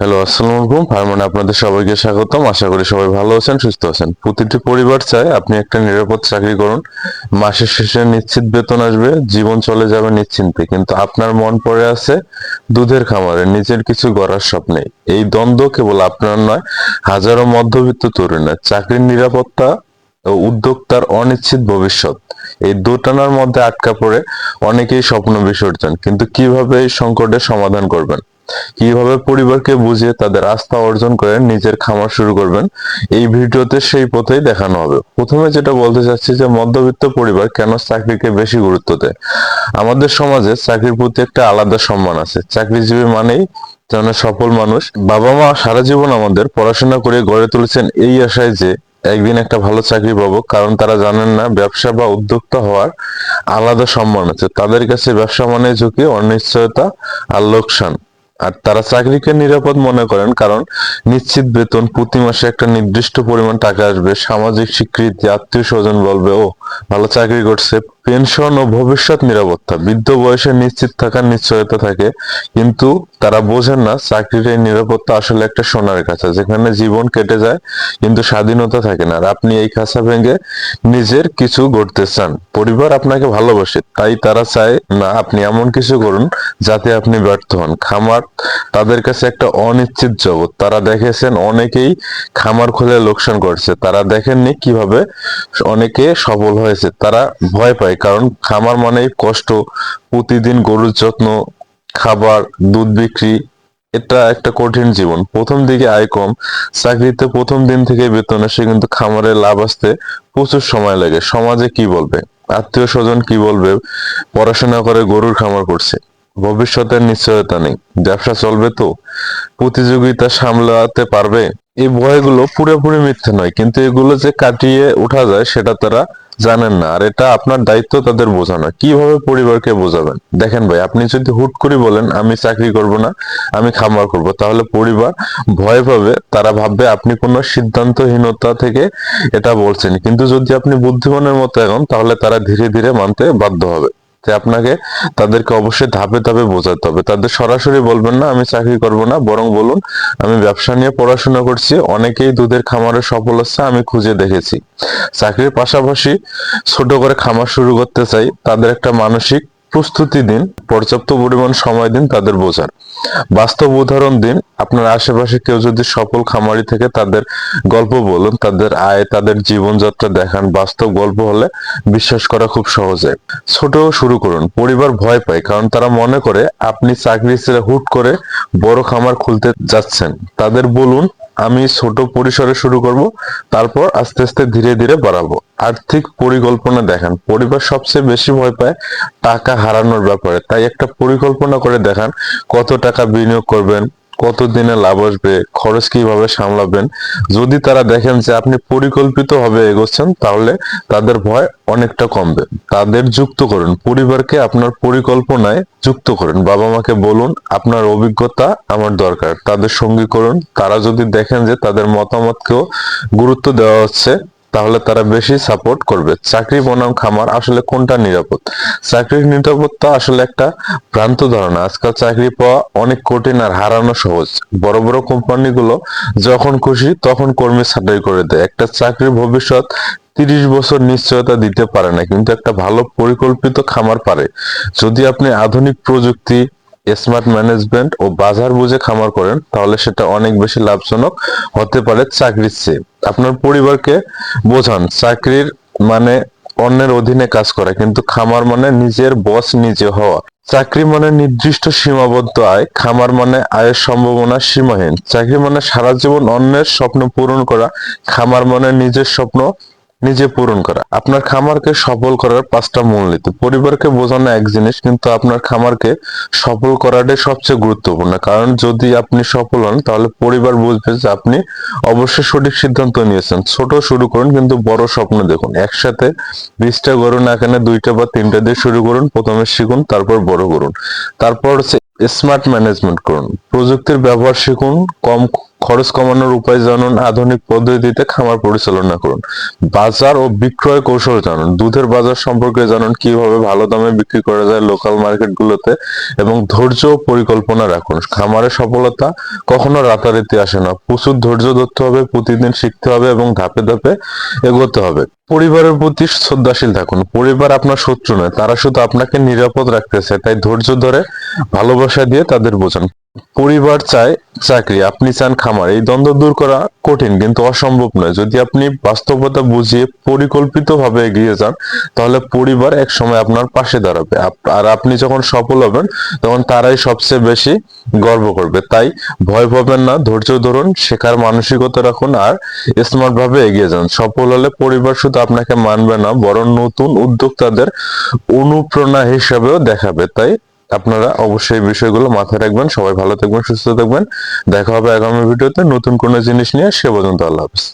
Hello, আসসালামু আলাইকুম। ফার্মানে, আপনাদের সবাইকে স্বাগতম। আশা করি সবাই ভালো আছেন, সুস্থ আছেন। প্রতিটি পরিবার চায় আপনি একটা নিরাপদ চাকরি করুন। মাসের শেষে নিশ্চিত বেতন আসবে, জীবন চলে যাবে নিশ্চিন্তে। কিন্তু আপনার মন পড়ে আছে দুধের খামারে, নিজের কিছু গড়ার স্বপ্নে। এই দ্বন্দ্ব কেবল আপনার নয়, হাজারো মধ্যবিত্ত তরুণের। চাকরির নিরাপত্তা ও উদ্যোক্তার অনিশ্চিত ভবিষ্যৎ। এই দুটানার মধ্যে আটকা পড়ে অনেকেই স্বপ্ন বিসর্জন। কিন্তু কীভাবে এই সংকটের সমাধান করবেন? কীভাবে পরিবারকে বুঝিয়ে তাদের আস্থা অর্জন করে নিজের খামার শুরু করবেন, এই ভিডিওতে সেই পথেই দেখানো হবে। প্রথমে যেটা বলতে চাচ্ছি যে মধ্যবিত্ত পরিবার কেন চাকরিকে বেশি গুরুত্ব দেয়? আমাদের সমাজে চাকরির প্রতি একটা আলাদা সম্মান আছে। চাকরিজীবী মানেই যেন সফল মানুষ। বাবা মা সারা জীবন আমাদের পড়াশোনা করে গড়ে তুলেছেন এই আশায় যে একদিন একটা ভালো চাকরি পাবো, কারণ তারা জানেন না ব্যবসা বা উদ্যোক্তা হওয়ার আলাদা সম্মান আছে। তাদের কাছে ব্যবসা মানে ঝুঁকি, অনিশ্চয়তা আর লোকসান। আর তারা চাকরিকে নিরাপদ মনে করেন, কারণ নিশ্চিত বেতন প্রতি মাসে একটা নির্দিষ্ট পরিমাণ টাকা আসবে। সামাজিক স্বীকৃতি আত্মীয় স্বজন বলবে ও ভালো চাকরি করছে। পেনশন ও ভবিষ্যৎ নিরাপত্তা, বৃদ্ধ বয়সে নিশ্চিত থাকার নিশ্চয়তা থাকে, কিন্তু তারা বোঝেন না চাকরির এই নিরাপত্তা আসলে একটা সোনার কাছা যেখানে জীবন কেটে যায়, কিন্তু স্বাধীনতা থাকে না। আর আপনি এই খাঁচা ভেঙে নিজের কিছু গড়তে চান। পরিবার আপনাকে ভালোবাসে, তাই তারা চায় না আপনি এমন কিছু করুন যাতে আপনি ব্যর্থ হন। খামার তাদের কাছে একটা অনিশ্চিত জগৎ। তারা দেখেছেন অনেকেই খামার খুলে লোকসান করছে। তারা দেখেননি কীভাবে অনেকে সফল হয়েছে। তারা ভয় পায়, কারণ খামার মানেই কষ্ট, প্রতিদিন গরুর যত্ন, খাবার, দুধ বিক্রি। এটা একটা কঠিন জীবন। প্রথম দিকে আয় কম, চাকরিতে প্রথম দিন থেকে বেতন আসে, কিন্তু খামারে লাভ আসতে প্রচুর সময় লাগে। সমাজে কি বলবে? আত্মীয় স্বজন কি বলবে? পড়াশোনা করে গরুর খামার করছে। ভবিষ্যতের নিশ্চয়তা নেই। ব্যবসা চলবে তো? প্রতিযোগিতা সামলাতে পারবে? এই ভয়গুলো পুরোপুরি মিথ্যে নয়, কিন্তু এগুলো যে কাটিয়ে ওঠা যায় সেটা তারা জানেন না, আর এটা আপনার দায়িত্ব তাদের বোঝানো। কীভাবে পরিবারকে বোঝাবেন? দেখেন ভাই, আপনি যদি হুট করে বলেন, আমি চাকরি করব না, আমি খামার করব তাহলে পরিবার ভয় পাবে, তারা ভাববে আপনি কোনো সিদ্ধান্তহীনতা থেকে এটা বলছেন। কিন্তু যদি আপনি বুদ্ধিমানের মতো এখন তাহলে তারা ধীরে ধীরে মানতে বাধ্য হবে। তাই আপনাকে তাদেরকে অবশ্যই ধাপে ধাপে বোঝাতে হবে। তাদের সরাসরি বলবেন না, আমি চাকরি করব না, বরং বলুন, আমি ব্যবসা নিয়ে পড়াশোনা করছি, অনেকেই দুধের খামারে সফল হচ্ছে, আমি খুঁজে দেখেছি। চাকরির পাশাপাশি ছোট করে খামার শুরু করতে চাই, তাদের একটা মানসিক প্রস্তুতি দিন, পর্যাপ্ত পরিমাণ সময় দিন তাদের বোঝার। বাস্তব উদাহরণ দিন, আপনার আশেপাশে কেউ যদি সফল খামারি থেকে তাদের গল্প বলুন, তাদের আয়, তাদের জীবনযাত্রা দেখান, বাস্তব গল্প হলে বিশ্বাস করা খুব সহজ। ছোট শুরু করুন, পরিবার ভয় পায়, কারণ তারা মনে করে আপনি চাকরি ছেড়ে হুট করে বড় খামার খুলতে যাচ্ছেন। তাদের বলুন আমি ছোট পরিসরে শুরু করব, তারপর আস্তে আস্তে ধীরে ধীরে বাড়াবো। আর্থিক পরিকল্পনা দেখান। পরিবার সবচেয়ে বেশি ভয় পায় টাকা হারানোর ব্যাপারে। তাই একটা পরিকল্পনা করে দেখান কত টাকা বিনিয়োগ করবেন কত দিনে লাভ আসবে, খরচ কীভাবে সামলাবেন, যদি তারা দেখেন যে আপনি পরিকল্পিত ভাবে এগোচ্ছেন, তাহলে তাদের ভয় অনেকটা কমবে। তাদের যুক্ত করুন, পরিবারকে আপনার পরিকল্পনায় যুক্ত করুন। বাবা মাকে বলুন, আপনার অভিজ্ঞতা আমার দরকার। তাদের সঙ্গী করুন। তারা যদি দেখেন যে তাদের মতামতকেও গুরুত্ব দেওয়া হচ্ছে তাহলে তারা বেশি সাপোর্ট করবে। চাকরি, বনাম, খামার আসলে কোনটা নিরাপদ? চাকরির নিরাপত্তা আসলে একটা ভ্রান্ত ধারণা। আজকাল চাকরি পাওয়া অনেক কঠিন আর হারানো সহজ। বড় বড় কোম্পানিগুলো যখন খুশি তখন কর্মী ছাঁটাই করে দেয়। একটা চাকরির ভবিষ্যৎ তিরিশ বছর নিশ্চয়তা দিতে পারে না, কিন্তু একটা ভালো পরিকল্পিত খামার পারে। যদি আপনি আধুনিক প্রযুক্তি স্মার্ট ম্যানেজমেন্ট ও বাজার বুঝে খামার করেন, তাহলে সেটা অনেক বেশি লাভজনক হতে পারে চাকরির চেয়ে। আপনার পরিবারকে বোঝান, চাকরির মানে অন্যের অধীনে কাজ করা, কিন্তু খামার মানে নিজের বস নিজে হওয়া। চাকরি মানে নির্দিষ্ট সীমাবদ্ধ আয়, খামার মানে আয়ের সম্ভাবনা সীমাহীন। চাকরি মানে সারা জীবন অন্যের স্বপ্ন পূরণ করা, খামার মানে নিজের স্বপ্ন নিজে পূরণ করা। আপনার খামারকে সফল করার পাঁচটা মূলনীতি। পরিবারকে বোঝানো এক জিনিস, কিন্তু আপনার খামারকে সফল করাটাই সবচেয়ে গুরুত্বপূর্ণ। কারণ যদি আপনি সফল হন, তাহলে পরিবার বুঝবে যে আপনি অবশ্যই সঠিক সিদ্ধান্ত নিয়েছেন। ছোট শুরু করুন, কিন্তু বড় স্বপ্ন দেখুন। একসাথে বিশটা গরু না এখানে দুইটা বা তিনটা দিয়ে শুরু করুন। প্রথমে শিখুন, তারপর বড় করুন। তারপর হচ্ছে স্মার্ট ম্যানেজমেন্ট করুন। প্রযুক্তির ব্যবহার শিখুন, কম খরচ কমানোর উপায় জানুন, আধুনিক পদ্ধতিতে খামার পরিচালনা করুন। বাজার ও বিক্রয় কৌশল জানুন, দুধের বাজার সম্পর্কে জানুন, কীভাবে ভালো দামে বিক্রি করা যায় লোকাল মার্কেটগুলোতে এবং ধৈর্য ও পরিকল্পনা রাখুন। খামারের সফলতা কখনো রাতারাতি আসে না। প্রচুর ধৈর্য ধরতে হবে, প্রতিদিন শিখতে হবে এবং ধাপে ধাপে এগোতে হবে। পরিবারের প্রতি শ্রদ্ধাশীল থাকুন। পরিবার আপনার শত্রু নয়, তারা শুধু আপনাকে নিরাপদ রাখতেছে, তাই ধৈর্য ধরে ভালোবাসা দিয়ে তাদের বোঝান। পরিবার চায় চাকরি, আপনি চান খামার, এই দ্বন্দ্ব দূর করা কঠিন কিন্তু অসম্ভব নয়। যদি আপনি বাস্তবতা বুঝিয়ে পরিকল্পিতভাবে এগিয়ে যান, তাহলে পরিবার এক সময় আপনার পাশে দাঁড়াবে। আর আপনি যখন সফল হবেন, তখন তারাই সবচেয়ে বেশি গর্ব করবে। তাই ভয় পাবেন না, ধৈর্য ধরুন, শেখার মানসিকতা রাখুন আর স্মার্ট ভাবে এগিয়ে যান। সফল হলে পরিবার শুধু আপনাকে মানবে না, বরং নতুন উদ্যোক্তাদের অনুপ্রেরণা হিসাবেও দেখাবে। তাই আপনারা অবশ্যই বিষয়গুলো মাথায় রাখবেন। সবাই ভালো থাকবেন, সুস্থ থাকবেন। দেখা হবে আগামী ভিডিওতে নতুন কোনো জিনিস নিয়ে, সে পর্যন্ত আল্লাহ হাফিজ।